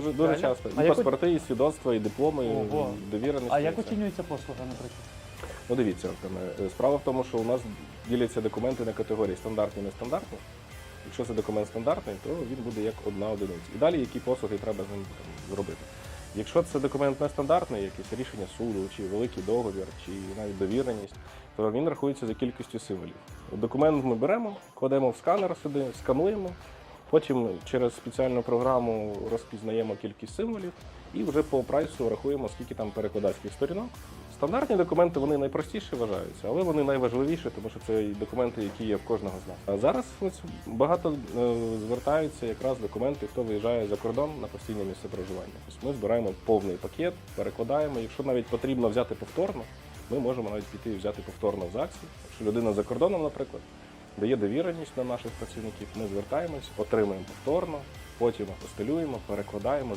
Дуже, дуже Реально? часто. А І як паспорти, і свідоцтва, і дипломи, Ого. і довіреності. А як оцінюється послуга, наприклад? Ну дивіться, Артеме, е, справа в тому, що у нас діляться документи на категорії стандартні і нестандартні. Якщо це документ стандартний, то він буде як одна одиниця. І далі які послуги треба з ним там, зробити. Якщо це документ нестандартний, якесь рішення суду, чи великий договір, чи навіть довіреність, то він рахується за кількістю символів. Документ ми беремо, кладемо в сканер сюди, скануємо, потім через спеціальну програму розпізнаємо кількість символів і вже по прайсу рахуємо, скільки там перекладацьких сторінок. Стандартні документи вони найпростіші вважаються, але вони найважливіші, тому що це документи, які є в кожного з нас. А зараз багато е, звертаються якраз документи, хто виїжджає за кордон на постійне місце проживання. Тобто ми збираємо повний пакет, перекладаємо. Якщо навіть потрібно взяти повторно, ми можемо навіть піти і взяти повторно в ЗАГСі. Якщо людина за кордоном, наприклад, дає довіреність на наших працівників, ми звертаємось, отримуємо повторно, потім апостелюємо, перекладаємо,